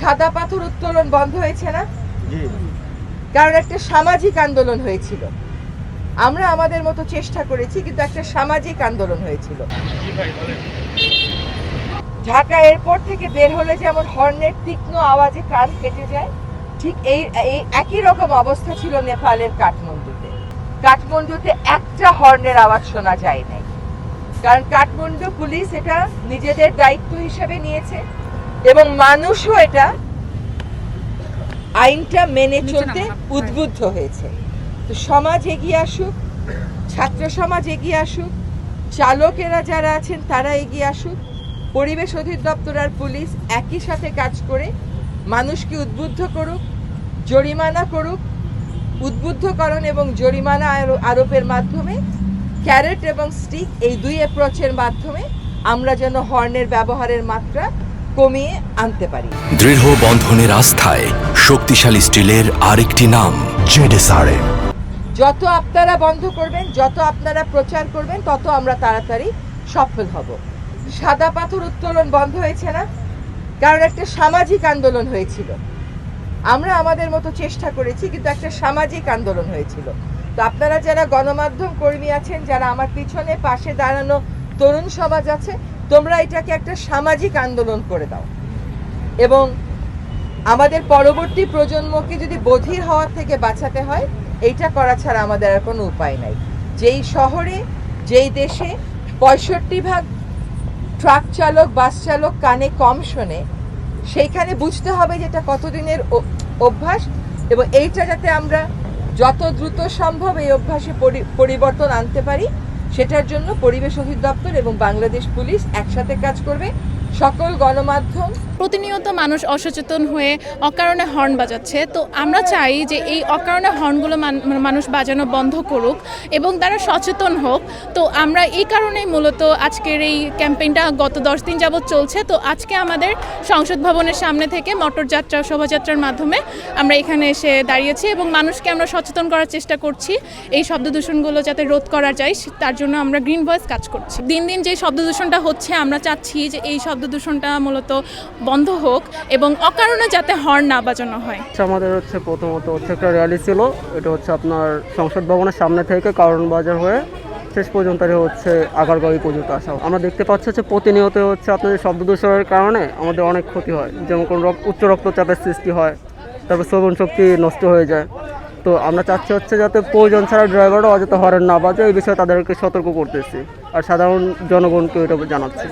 সাদা পাথর উত্তোলন বন্ধ হয়েছে না? কারণ একটা সামাজিক আন্দোলন হয়েছিল। আমরা আমাদের মতো চেষ্টা করেছি কিন্তু একটা সামাজিক আন্দোলন হয়েছিল। ঢাকা এয়ারপোর্ট থেকে বের হলে যেমন হর্নের তীক্ষ্ণ আওয়াজে কান কেটে যায় ঠিক এই এই একই রকম অবস্থা ছিল নেপালের কাঠমান্ডুতে। কাঠমান্ডুতে একটা হর্নের আওয়াজ শোনা যায় নাই। কারণ কাঠমান্ডু পুলিশ এটা নিজেদের দায়িত্ব হিসেবে নিয়েছে। এবং মানুষও এটা আইনটা মেনে চলতে উদ্বুদ্ধ হয়েছে। তো সমাজ এগিয়ে আসুক ছাত্র সমাজ এগিয়ে আসুক চালকেরা যারা আছেন তারা এগিয়ে আসুক পরিবেশ অধিদপ্তর আর পুলিশ একই সাথে কাজ করে মানুষকে উদ্বুদ্ধ করুক জরিমানা করুক উদ্বুদ্ধকরণ এবং জরিমানা আরোপের মাধ্যমে ক্যারেট এবং স্টিক এই দুই অ্যাপ্রোচের মাধ্যমে আমরা যেন হর্নের ব্যবহারের মাত্রা কমিয়ে আনতে পারি। দৃঢ় বন্ধনের আস্থায় শক্তিশালী স্টিলের আরেকটি নাম জেডেসআরএম যত আপনারা বন্ধ করবেন যত আপনারা প্রচার করবেন তত আমরা তাড়াতাড়ি সফল হব। সাদা পাথর উত্তোলন বন্ধ হয়েছে না? কারণ একটা সামাজিক আন্দোলন হয়েছিল। আমরা আমাদের মতো চেষ্টা করেছি কিন্তু একটা সামাজিক আন্দোলন হয়েছিল। তো আপনারা যারা গণমাধ্যম কর্মী আছেন যারা আমার পিছনে পাশে দাঁড়ানো তরুণ সমাজ আছে তোমরা এটাকে একটা সামাজিক আন্দোলন করে দাও। এবং আমাদের পরবর্তী প্রজন্মকে যদি বধির হওয়ার থেকে বাঁচাতে হয়, এইটা করা ছাড়া আমাদের আর কোনো উপায় নাই। যেই শহরে, যেই দেশে পঁয়ষট্টি ভাগ ট্রাক চালক, বাস চালক কানে কম শোনে, সেইখানে বুঝতে হবে যে এটা কতদিনের অভ্যাস এবং এইটা যাতে আমরা যত দ্রুত সম্ভব এই অভ্যাসে পরি- পরিবর্তন আনতে পারি। সেটার জন্য পরিবেশ অধিদপ্তর এবং বাংলাদেশ পুলিশ একসাথে কাজ করবে। সকল গণমাধ্যম। প্রতিনিয়ত মানুষ অসচেতন হয়ে অকারণে হর্ন বাজাচ্ছে। তো আমরা চাই যে এই অকারণে হর্নগুলো মান- মানুষ বাজানো বন্ধ করুক এবং তারা সচেতন হোক। তো আমরা এই কারণেই মূলত আজকের এই ক্যাম্পেইনটা গত দশ দিন যাবৎ চলছে। তো আজকে আমাদের সংসদ ভবনের সামনে থেকে মোটর যাত্রা শোভাযাত্রার মাধ্যমে আমরা এখানে এসে দাঁড়িয়েছি এবং মানুষকে আমরা সচেতন করার চেষ্টা করছি। এই শব্দ দূষণগুলো যাতে রোধ করা যায়, তার জন্য আমরা গ্রিন ভয়েস কাজ করছি। দিন দিন যে শব্দ দূষণটা হচ্ছে, আমরা চাচ্ছি যে এই শব্দ দূষণটা মূলত বন্ধ হোক এবং অকারণে যাতে হর্ন না বাজানো হয়। আমাদের হচ্ছে প্রথমত হচ্ছে একটা র্যালি ছিল। এটা হচ্ছে আপনার সংসদ ভবনের সামনে থেকে কারণ বাজার হয়ে শেষ পর্যন্ত হচ্ছে আগারগাঁওই পর্যন্ত আসা আমরা দেখতে পাচ্ছি হচ্ছে প্রতিনিয়ত হচ্ছে আপনাদের শব্দ দূষণের কারণে আমাদের অনেক ক্ষতি হয়। যেমন কোনো উচ্চ রক্তচাপের সৃষ্টি হয়, তারপর শ্রবণ শক্তি নষ্ট হয়ে যায়। তো আমরা চাচ্ছি হচ্ছে যাতে প্রয়োজন ছাড়া ড্রাইভারও অযথা হরেন না বাজে এই বিষয়ে তাদেরকে সতর্ক করতেছি। আর সাধারণ জনগণকে এটা জানাচ্ছি।